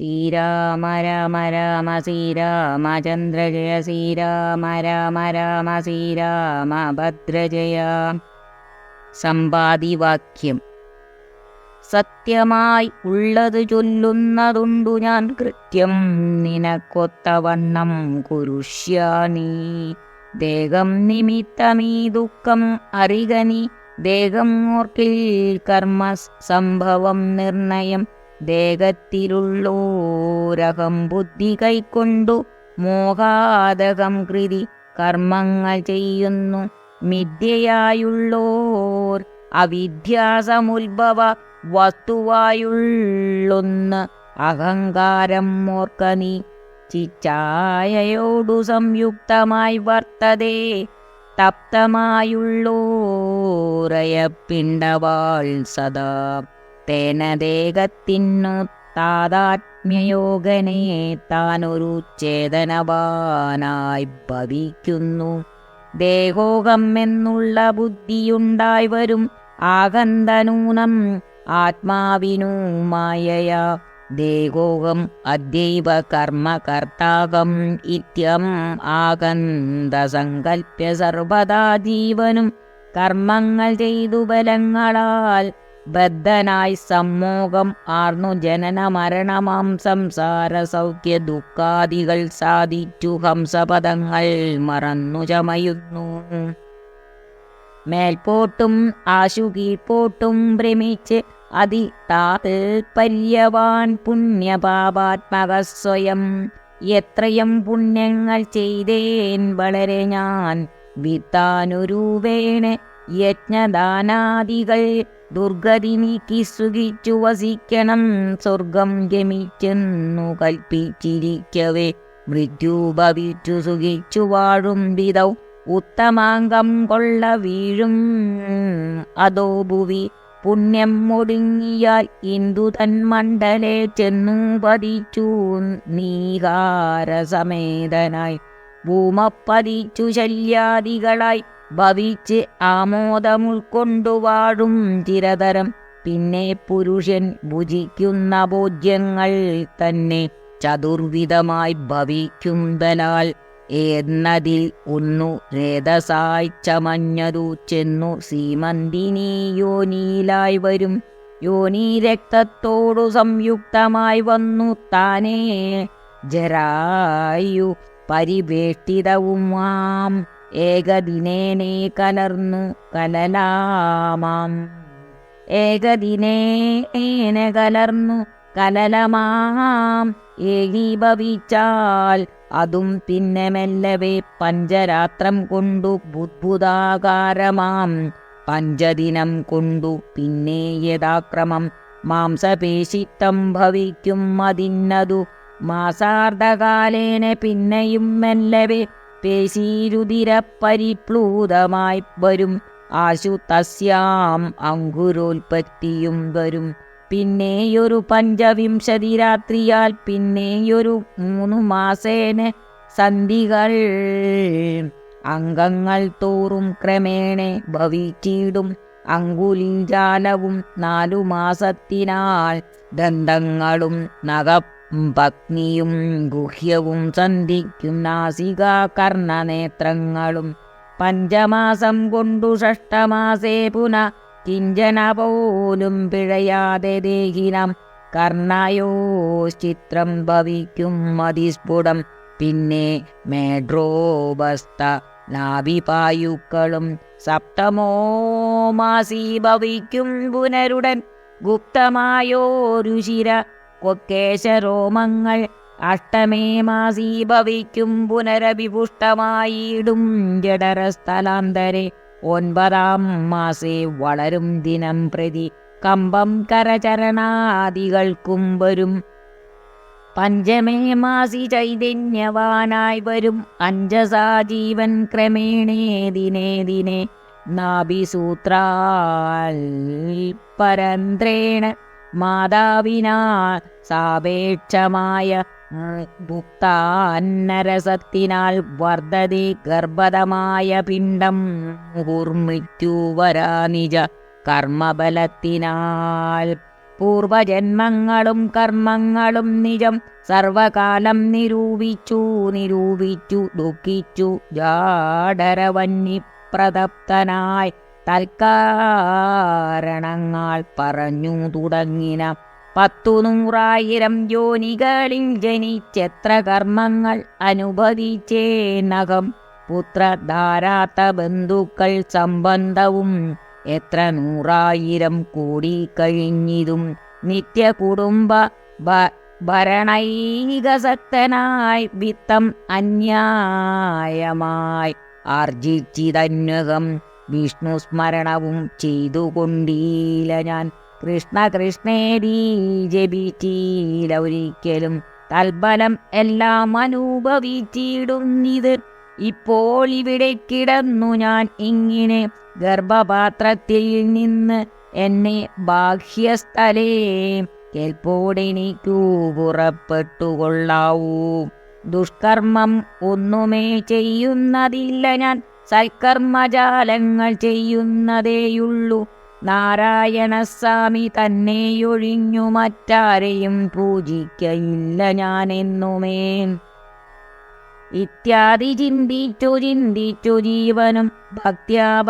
ശ്രീരാമ രാമ രാമ ചന്ദ്രജയ രാമ രാമ ഭദ്രജയ സമ്പാദിവാക്യം. സത്യമായി ഉള്ളത് ചൊല്ലുന്നതുണ്ടു ഞാൻ കൃത്യം. നിനക്കൊത്തവണ്ണം കുരുഷ്യാനി. ദേഹം നിമിത്തമീ ദുഃഖം അറികനി. ദേഹം ഓർക്കിൽ കർമ്മ സംഭവം നിർണയം. ദേഹത്തിലുള്ളോരകം ബുദ്ധി കൈക്കൊണ്ടു മോഹാദകം കൃതി കർമ്മങ്ങൾ ചെയ്യുന്നു. മിഥ്യയായുള്ളോർ അവിദ്യാസമുത്ഭവ വസ്തുവായുള്ളൊന്ന് അഹങ്കാരം ഓർക്ക നീ ചിച്ചായയോടു സംയുക്തമായി വർത്തതേ തപ്തമായുള്ളോരയപ്പിണ്ടവാൾ സദാ തേന ദേഹത്തിനു താതാത്മ്യയോഗനെ താനൊരു ചേതനവാനായി ഭവിക്കുന്നു. ദേഹോകം എന്നുള്ള ബുദ്ധിയുണ്ടായി വരും ആകന്തനൂനം ആത്മാവിനു മായയാ. ദേഹോകം അദ്യൈവ കർമ്മകർത്താകം ഇത്യം ആകന്തസങ്കൽപ്യ സർവദാ ജീവനും കർമ്മങ്ങൾ ചെയ്തു ബലങ്ങളാൽ ബദ്ധനായി സമ്മോഹം ആർന്നു ജനന മരണമാം സംസാര സൗഖ്യ ദുഃഖാദികൾ സാധിച്ചു ഹംസപദങ്ങൾ മറന്നു ചമയുന്നു. മേൽപോട്ടും ആശു കീഴ്പോട്ടും ഭ്രമിച്ച് അതി താൽപര്യവാൻ പുണ്യപാപാത്മക സ്വയം എത്രയും പുണ്യങ്ങൾ ചെയ്തേൻ വളരെ ഞാൻ വിത്താനുരൂപേണ യജ്ഞദാനാദികൾ ദുർഗതി നീക്കി സുഖിച്ചു വസിക്കണം. സ്വർഗം ഗമിച്ചെന്നു കൽപ്പിച്ചിരിക്കവേ. മൃത്യു ഭവിച്ചു സുഖിച്ചു വാഴും വിധൗ. ഉത്തമാംഗം കൊള്ള വീഴും. അതോ ഭുവി പുണ്യം ഒടുങ്ങിയാൽ ഇന്ദു തൻ മണ്ഡലെ ചെന്നു പതിച്ചു. നീകാരസമേതനായി ഭൂമപ്പതിച്ചു ശല്യാദികളായി ഭവിച്ച് ആമോദമുൾക്കൊണ്ടു വാഴും ചിരതരം. പിന്നെ പുരുഷൻ ഭുജിക്കുന്ന ഭോജ്യങ്ങൾ തന്നെ ചതുർവിധമായി ഭവിക്കുന്നതിനാൽ എന്നതിൽ ഒന്നു രേതസായി ചമഞ്ഞതു ചെന്നു സീമന്തിനി യോനിയിലായി വരും. യോനി രക്തത്തോടു സംയുക്തമായി വന്നു താനേ ജരായു പരിവേഷ്ടിതവുമാം. ഏകദിനേനെ കലർന്നു കലലാമാം. ഏകദിനേന കലർന്നു കലലമാം. ഏകീഭവിച്ചാൽ അതും പിന്നെ മെല്ലവേ പഞ്ചരാത്രം കൊണ്ടു ബുദ്ബുദാകാരമാം. പഞ്ചദിനം കൊണ്ടു പിന്നെ യഥാക്രമം മാംസപേശിത്തം ഭവിക്കും അതിന്നതു മാസാർദ്ധകാലേന പിന്നെയും മെല്ലവേ പേശീരുതിര പരിപ്ലൂതമായി വരും. ആശു തസ്യാം അങ്കുരോൽപത്തിയും വരും. പിന്നെയൊരു പഞ്ചവിംശതി രാത്രിയാൽ പിന്നെയൊരു മൂന്നു മാസേന സന്ധികൾ. അംഗങ്ങൾ തോറും ക്രമേണ ഭവിച്ചിടും. അങ്കുലിജാലവും നാലു മാസത്തിനാൽ ദന്തങ്ങളും നഖ പത്നിയും ഗുഹ്യവും സന്ധിക്കും നാസിക കർണനേത്രങ്ങളും. പഞ്ചമാസം കൊണ്ടു ഷഷ്ടമാസേ പുന കിഞ്ചന പോലും പിഴയാതെ ദേഹിനം. കർണയോശ്ചിത്രം ഭവിക്കും മതിസ്ഫുടം. പിന്നെ മേഡ്രോബസ്ത നാഭിപായുക്കളും സപ്തമോ മാസി ഭവിക്കും പുനരുടൻ. ഗുപ്തമായോരു ശിര കൊക്കേശരോമങ്ങൾ അഷ്ടമേ മാസീ ഭവിക്കും പുനരഭിപുഷ്ടമായിടും ജഡരസ്ഥലാന്തരെ ഒൻപതാം മാസേ വളരും ദിനം പ്രതി കമ്പം കരചരണാദികൾക്കും വരും. പഞ്ചമേ മാസി ചൈതന്യവാനായി വരും. അഞ്ചസാ ജീവൻ ക്രമേണേ ദിനേ ദിനേ. നാഭിസൂത്രാൽ പരന്ത്രേണ മാതാവിനാ സാപേക്ഷമായ ഭുക്താന്നരസത്തിനാൽ വർദ്ധതി ഗർഭതമായ പിണ്ഡം മുഹുർമൃത്യുവരാ നിജ കർമ്മബലത്തിനാൽ. പൂർവജന്മങ്ങളും കർമ്മങ്ങളും നിജം സർവകാലം നിരൂപിച്ചു നിരൂപിച്ചു ദുഃഖിച്ചു ജാഡരവന്നി പ്രതപ്തനായി തൽക്കാരണങ്ങൾ പറഞ്ഞു തുടങ്ങിന പത്തു നൂറായിരം ജോലികളിൽ ജനിച്ചെത്ര കർമ്മങ്ങൾ അനുഭവിച്ചേനകം പുത്രധാരാത്ത ബന്ധുക്കൾ സംബന്ധവും എത്ര നൂറായിരം കൂടി കഴിഞ്ഞിതും നിത്യ കുടുംബ ഭ- ഭരണൈകസക്തനായി വിത്തം അന്യായമായി ആർജിച്ചിതന്വകം വിഷ്ണു സ്മരണവും ചെയ്തു കൊണ്ടീല ഞാൻ കൃഷ്ണ കൃഷ്ണേരീ ജപിച്ചീല ഒരിക്കലും തൽബലം എല്ലാം അനുഭവിച്ചിടുന്നിത്. ഇപ്പോൾ ഇവിടെ കിടന്നു ഞാൻ ഇങ്ങനെ ഗർഭപാത്രത്തിൽ നിന്ന് എന്നെ ബാഹ്യസ്ഥലേ കേൾപ്പോടെനിക്കു പുറപ്പെട്ടുകൊള്ളാവൂ. ദുഷ്കർമ്മം ഒന്നുമേ ചെയ്യുന്നതില്ല ഞാൻ. സൽക്കർമ്മജാലങ്ങൾ ചെയ്യുന്നതേയുള്ളൂ. നാരായണസ്വാമി തന്നെയൊഴിഞ്ഞു മറ്റാരെയും പൂജിക്കയില്ല ഞാനെന്നുമേ. ഇത്യാദി ചിന്തിച്ചു ചിന്തിച്ചു ജീവനും ഭക്ത്യാ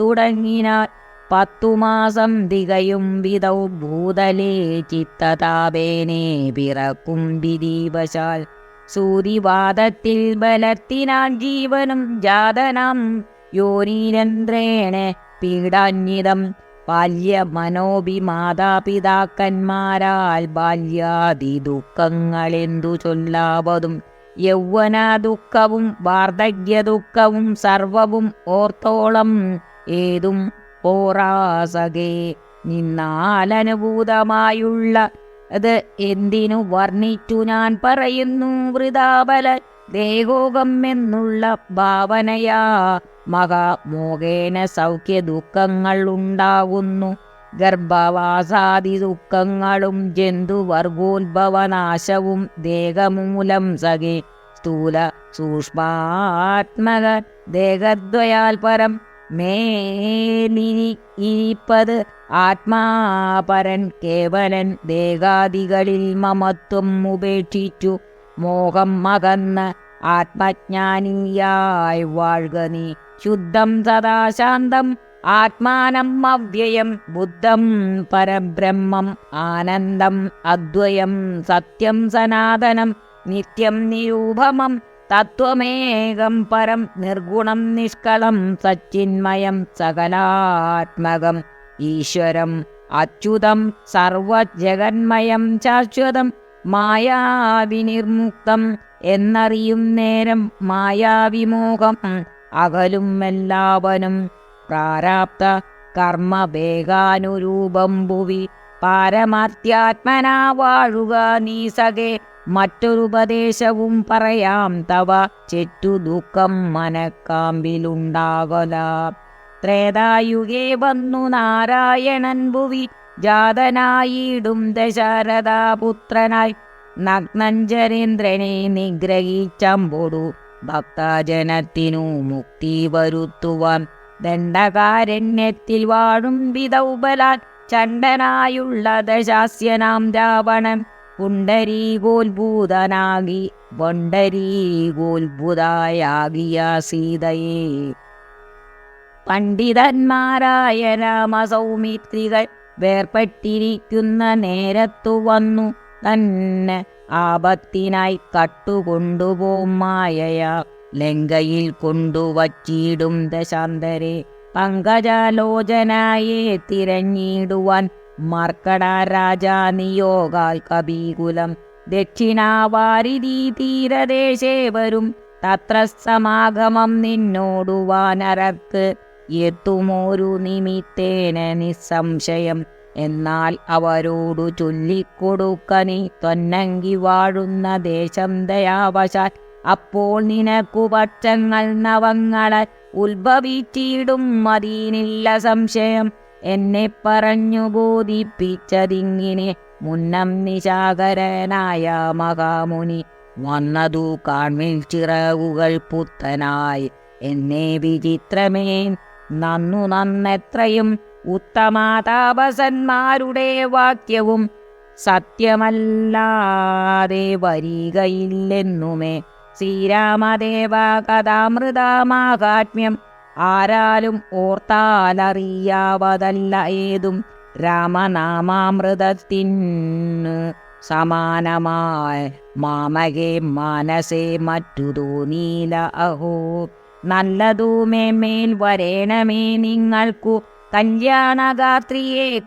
തുടങ്ങിനാൽ പത്തുമാസം തികയും വിധൗ ഭൂതലേ ചിത്തതാപേനെ പിറക്കും വിധിവശാൽ. സൂരിവാദത്തിൽ ബലത്തിനാൻ ജീവനും ജാതനം. യോനീരന്ത്രേണ പീഡാന്യതം ബാല്യ മനോഭി മാതാപിതാക്കന്മാരാൽ ബാല്യാദി ദുഃഖങ്ങളെന്തു ചൊല്ലാവതും. യൗവന ദുഃഖവും വാർദ്ധക്യ ദുഃഖവും സർവവും ഓർത്തോളം ഏതും പോറാസകേ നിന്നാലനുഭൂതമായുള്ള അത് എന്തിനു വർണിച്ചു ഞാൻ പറയുന്നു വൃതാബല ദേഹോകം എന്നുള്ള ഭാവനയാ. മഹാമോഹേന സൗഖ്യ ദുഃഖങ്ങൾ ഉണ്ടാകുന്നു. ഗർഭവാസാദി ദുഃഖങ്ങളും ജന്തുവർഗോത്ഭവനാശവും ദേഹമൂലം സഖേ സ്ഥൂല സൂക്ഷ്മാത്മക ദേഹദ്വയാൽ പരം മേലിനി ഇരിപ്പത് ആത്മാപരൻ കേവലൻ ദേഹാദികളിൽ മമത്വം ഉപേക്ഷിച്ചു. മോഹം മകന്ന് ആത്മജ്ഞാനിയായി വാഴുക നീ. ശുദ്ധം സദാശാന്തം ആത്മാനം അവ്യയം ബുദ്ധം പരബ്രഹ്മം ആനന്ദം അദ്വയം സത്യം സനാതനം നിത്യം നിരൂപമം തത്വമേകം പരം നിർഗുണം നിഷ്കളം സച്ചിന്മയം സകലാത്മകം. ഈശ്വരം അച്യുതം സർവജഗന്മയം ശാശ്വതം മായാവിനിർമുക്തം എന്നറിയും നേരം മായാവിമോഹം അകലും എല്ലാവനും പ്രാരാബ്ധ കർമ്മവേഗാനുരൂപം ഭുവി പാരമാത്യാത്മനാ വാഴുക നീ സഖേ മറ്റൊരുപദേശവും പറയാം. തവ ചെറ്റു ദുഃഖം മനക്കാമ്പിലുണ്ടാകല ത്രേതായുഗേ വന്നു നാരായണൻ ഭുവി. ജാതനായിടും ദശരഥാപുത്രനായി. നഗ്നഞ്ചരേന്ദ്രനെ നിഗ്രഹിച്ചമ്പൊടു ഭക്തജനത്തിനു മുക്തി വരുത്തുവാൻ. ദണ്ഡകാരണ്യത്തിൽ വാഴും വിധൗബലാൻ. ചണ്ടനായുള്ള ദശാസ്യനാം രാവണൻ. പുണ്ടരീകോത്ഭൂതനാകി വണ്ടരീകോത്ഭുതായാകിയ സീതയെ. പണ്ഡിതന്മാരായ രാമസൗമിത്രികൾ വേർപെട്ടിരിക്കുന്ന നേരത്തു വന്നു. തന്നെ ആപത്തിനായി കട്ടുകൊണ്ടുപോം മായയ. ലങ്കയിൽ കൊണ്ടുവച്ചിടും ദശാന്തരെ. പങ്കജാലോചനായെ തിരഞ്ഞിടുവാൻ മർക്കട രാജാ നിയോഗാൽ കബീകുലം ദക്ഷിണാവാരിധി തീരദേശേ വരും. തത്ര സമാഗമം നിന്നോടുവാനരർക്ക് എത്തുമോരു നിമിത്തേന നിസ്സംശയം. എന്നാൽ അവരോടു ചൊല്ലിക്കൊടുക്ക നീ തൊന്നങ്കി വാഴുന്ന ദേശം ദയാവശാൽ. അപ്പോൾ നിനക്കു പക്ഷങ്ങൾ നവങ്ങളെ ഉത്ഭവിച്ചിടും മതിയിനില്ല സംശയം. എന്നെ പറഞ്ഞു ബോധിപ്പിച്ചതിങ്ങിനെ മുന്നം നിശാകരനായ മഹാമുനി വന്നതു കാൺമിൽ ചിറകുകൾ പുത്തനായി. എന്നെ വിചിത്രമേ നന്നു നന്നെത്രയും ഉത്തമാതാപസന്മാരുടെ വാക്യവും സത്യമല്ലാതെ വരികയില്ലെന്നുമേ. ശ്രീരാമദേവ കഥാമൃതമാഹാത്മ്യം ആരാലും ഓർത്താലറിയാവതല്ല ഏതും രാമനാമാമൃതത്തിന് സമാനമായ മാമകെ മനസേ മറ്റു തോന്നീല അഹോ. നല്ലതുമേ മേൽ വരേണമേ നിങ്ങൾക്കു കല്യാണഗാത്രിയെ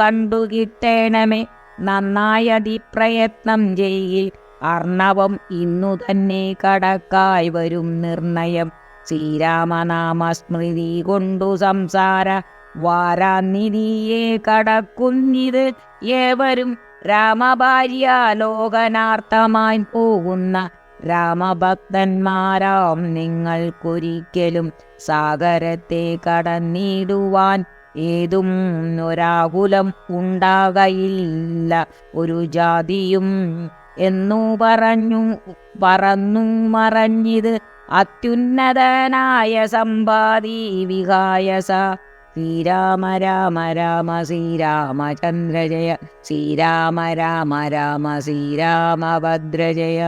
കണ്ടു കിട്ടേണമേ. നന്നായതി പ്രയത്നം ചെയ്യിൽ അർണവം ഇന്നു തന്നെ കടക്കായി വരും നിർണയം. ശ്രീരാമനാമസ്മൃതി കൊണ്ടു സംസാര വാരാനിധിയെ കടക്കുന്നിത് ഏവരും രാമഭാര്യ ലോകനാർത്ഥമായി പോകുന്ന രാമഭക്തന്മാരാം നിങ്ങൾക്കൊരിക്കലും സാഗരത്തെ കടന്നിടുവാൻ ഏതും ഒരാകുലം ഉണ്ടാകയില്ല. ഒരു ജാതിയും എന്നു പറഞ്ഞു പറന്നു മറഞ്ഞിത് അത്യുന്നതനായ സമ്പാദി വിഹായസ ശ്രീരാമ രാമ രാമ ശ്രീരാമചന്ദ്ര ജയ ശ്രീരാമ രാമ രാമ ശ്രീരാമഭദ്ര ജയ